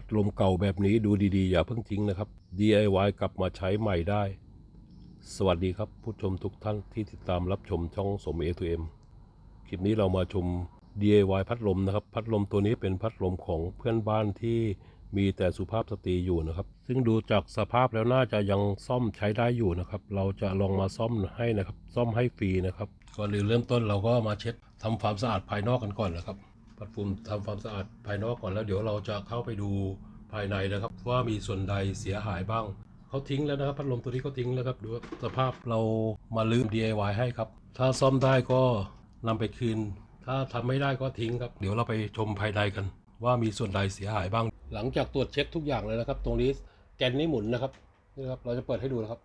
พัดลมเก่าแบบนี้ดูดีๆ อย่าเพิ่งทิ้งนะครับ DIY กลับมาใช้ใหม่ได้ สวัสดีครับผู้ชมทุกท่านที่ติดตามรับชมช่องสม A to M คลิปนี้เรามาชม DIY พัดลมนะครับ พัดลมตัวนี้เป็นพัดลมของเพื่อนบ้านที่มีแต่สุภาพสตรีอยู่นะครับ ซึ่งดูจากสภาพแล้วน่าจะยังซ่อมใช้ได้อยู่นะครับ เราจะลองมาซ่อมให้นะครับ ซ่อมให้ฟรีนะครับก่อนอื่นเริ่มต้นเราก็มาเช็ดทำความสะอาดภายนอกกันก่อนนะครับ ปัดฝุ่นทำความสะอาดภายนอกก่อนแล้วเดี๋ยวเราจะเข้าไปดูภายในนะครับ ว่ามีส่วนใดเสียหายบ้างเขาทิ้งแล้วนะครับพัดลมตัวนี้เขาทิ้งแล้วครับดูสภาพเรามาลืม DIY ให้ครับ ถ้าซ่อมได้ก็นำไปคืน ถ้าทำไม่ได้ก็ทิ้งครับ เดี๋ยวเราไปชมภายในกัน ว่ามีส่วนใดเสียหายบ้าง หลังจากตรวจเช็คทุกอย่างเลยนะครับ ตรงนี้แกนนี้หมุนนะครับนี่ครับเราจะเปิดให้ดูนะครับ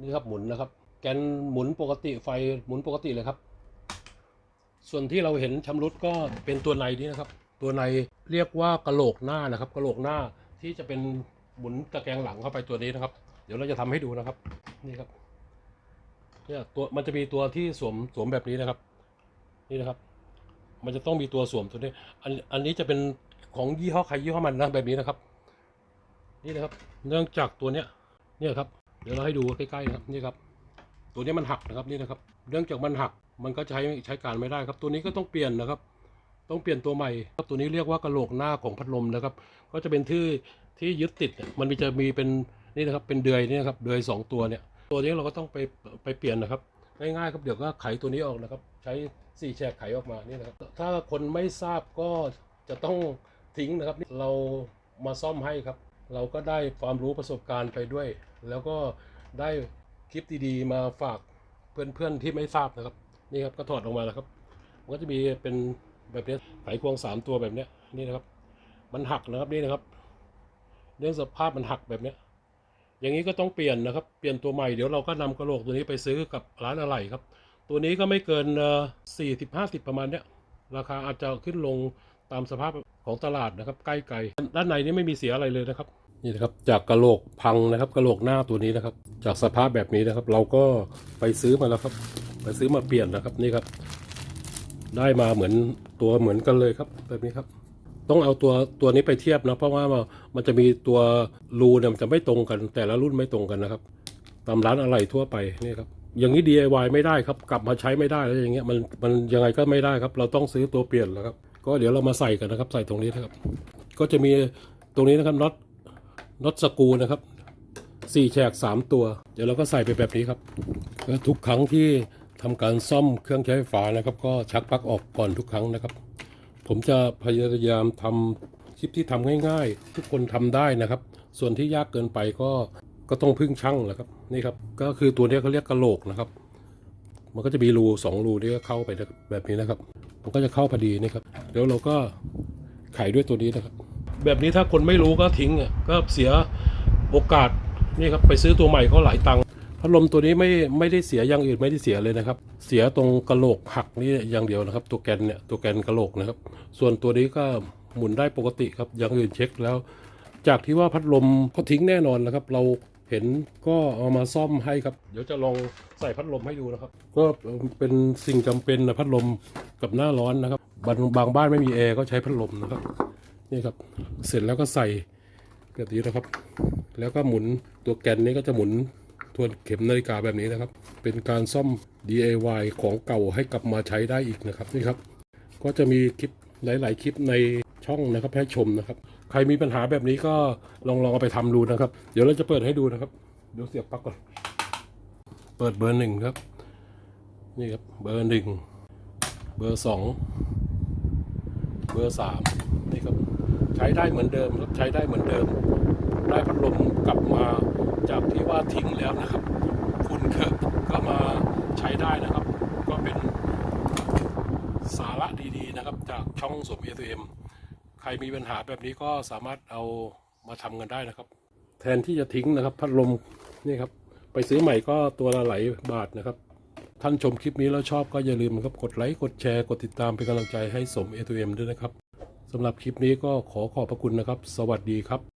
นี่ครับหมุนนะครับ แกนหมุนปกติไฟหมุนปกติเลยครับ ส่วนที่เราเห็นชำรุดก็เป็นตัวในนี้นะครับ ตัวในเรียกว่ากระโหลกหน้านะครับกระโหลกหน้าที่จะเป็นหมุนตะแกรงหลังเข้าไปตัวนี้นะครับ เดี๋ยวเราจะทำให้ดูนะครับนี่ครับเนี่ยตัวมันจะมีตัวที่สวมสวมแบบนี้นะครับ นี่นะครับ มันจะต้องมีตัวสวมตัวนี้ อันอันนี้จะเป็นของยี่ห้อใครยี่ห้อมันนะแบบนี้นะครับ นี่นะครับ เนื่องจากตัวเนี้ยเนี่ยครับ เดี๋ยวเราให้ดูใกล้ๆนะครับนี่ครับ ตัวนี้มันหักนะครับนี่นะครับ เนื่องจากมันหักมันก็ใช้ใช้การไม่ได้ครับ ตัวนี้ก็ต้องเปลี่ยนนะครับ ต้องเปลี่ยนตัวใหม่ครับตัวนี้เรียกว่ากระโหลกหน้าของพัดลมนะครับ ก็จะเป็นที่ที่ยึดติดมันจะมีเป็นนี่นะครับเป็นเดือยนี่นะครับเดือยสองตัวเนี่ยตัวนี้เราก็ต้องไปไปเปลี่ยนนะครับง่ายๆครับเดี๋ยวก็ไขตัวนี้ออกนะครับ ใช้สี่แฉกไขออกมานี่นะครับ ถ้าคนไม่ทราบก็จะต้องทิ้งนะครับเรามาซ่อมให้ครับ เราก็ได้ความรู้ประสบการณ์ไปด้วย แล้วก็ได้ คลิปดีๆ มาฝากเพื่อนๆที่ไม่ทราบนะครับ นี่ครับก็ถอดออกมาแล้วครับ มันก็จะมีเป็นแบบนี้ไขควงสามตัวแบบนี้นี่นะครับ มันหักนะครับนี่นะครับ เรื่องสภาพมันหักแบบนี้อย่างนี้ก็ต้องเปลี่ยนนะครับ เปลี่ยนตัวใหม่เดี๋ยวเราก็นำกระโหลกตัวนี้ไปซื้อกับร้านอะไหล่ครับ ตัวนี้ก็ไม่เกินสี่สิบห้าสิบประมาณเนี้ยราคาอาจจะขึ้นลงตามสภาพของตลาดนะครับ ใกล้ไกลด้านในนี่ไม่มีเสียอะไรเลยนะครับ นี่นะครับจากกระโหลกพังนะครับกระโหลกหน้าตัวนี้นะครับ จากสภาพแบบนี้นะครับ เราก็ไปซื้อมาแล้วครับ ไปซื้อมาเปลี่ยนนะครับนี่ครับ ได้มาเหมือนตัวเหมือนกันเลยครับ แบบนี้ครับ ต้องเอาตัวตัวนี้ไปเทียบนะเพราะว่ามันจะมีตัวรูเนี่ยมันจะไม่ตรงกัน แต่ละรุ่นไม่ตรงกันนะครับ ตามร้านอะไรทั่วไปนี่ครับอย่างนี้ DIY ไม่ได้ครับ กลับมาใช้ไม่ได้แล้วอย่างเงี้ยมันมันยังไงก็ไม่ได้ครับ เราต้องซื้อตัวเปลี่ยนแล้วครับ ก็เดี๋ยวเรามาใส่กันนะครับ ใส่ตรงนี้นะครับ ก็จะมีตรงนี้นะครับน็อต น็อตสกรูนะครับสี่แฉกสามตัว เดี๋ยวเราก็ใส่ไปแบบนี้ครับทุกครั้งที่ทำการซ่อมเครื่องใช้ไฟฟ้านะครับ ก็ชักปลั๊กออกก่อนทุกครั้งนะครับ ผมจะพยายามทำคลิปที่ทำง่ายๆ ทุกคนทำได้นะครับ ส่วนที่ยากเกินไปก็ก็ต้องพึ่งช่างแหละครับนี่ครับก็คือตัวนี้เขาเรียกกระโหลกนะครับ มันก็จะมีรูสองรูที่ก็เข้าไปแบบนี้นะครับ มันก็จะเข้าพอดีนี่ครับเดี๋ยวเราก็ไขด้วยตัวนี้นะครับ แบบนี้ถ้าคนไม่รู้ก็ทิ้งอะก็เสียโอกาสนี่ครับไปซื้อตัวใหม่ก็หลายตังค์พัดลมตัวนี้ไม่ไม่ได้เสียอย่างอื่นไม่ได้เสียเลยนะครับ เสียตรงกระโหลกหักนี่อย่างเดียวนะครับ ตัวแกนเนี่ยตัวแกนกระโหลกนะครับ ส่วนตัวนี้ก็หมุนได้ปกติครับอย่างอื่นเช็คแล้ว จากที่ว่าพัดลมเขาทิ้งแน่นอนนะครับ เราเห็นก็เอามาซ่อมให้ครับ เดี๋ยวจะลองใส่พัดลมให้ดูนะครับ ก็เป็นสิ่งจำเป็นนะพัดลมกับหน้าร้อนนะครับบางบางบ้านไม่มีแอร์ก็ใช้พัดลมนะครับ นี่ครับเสร็จแล้วก็ใส่แบบนี้นะครับ แล้วก็หมุนตัวแกนนี้ก็จะหมุนทวนเข็มนาฬิกาแบบนี้นะครับ เป็นการซ่อม DIY ของเก่าให้กลับมาใช้ได้อีกนะครับนี่ครับ ก็จะมีคลิปหลาย ๆ คลิปในช่องนะครับให้ชมนะครับ ใครมีปัญหาแบบนี้ก็ลองลองเอาไปทำดูนะครับ เดี๋ยวเราจะเปิดให้ดูนะครับเดี๋ยวเสียบปลั๊กก่อนเปิดเบอร์หนึ่งครับ นี่ครับเบอร์หนึ่งเบอร์สองเบอร์สามนี่ครับ ใช้ได้เหมือนเดิมครับใช้ได้เหมือนเดิม ได้พัดลมกลับมาจากที่ว่าทิ้งแล้วนะครับฝุ่นเกิดก็มาใช้ได้นะครับ ก็เป็นสาระดีๆนะครับ จากช่องสมเอทเอ็มใครมีปัญหาแบบนี้ก็สามารถเอามาทำกันได้นะครับ แทนที่จะทิ้งนะครับ พัดลมนี่ครับ ไปซื้อใหม่ก็ตัวละหลายบาทนะครับ ท่านชมคลิปนี้แล้วชอบก็อย่าลืมนะครับกดไลค์กดแชร์กดติดตามเป็นกำลังใจให้สมเอทเอ็มด้วยนะครับ สำหรับคลิปนี้ก็ขอขอบพระคุณนะครับ สวัสดีครับ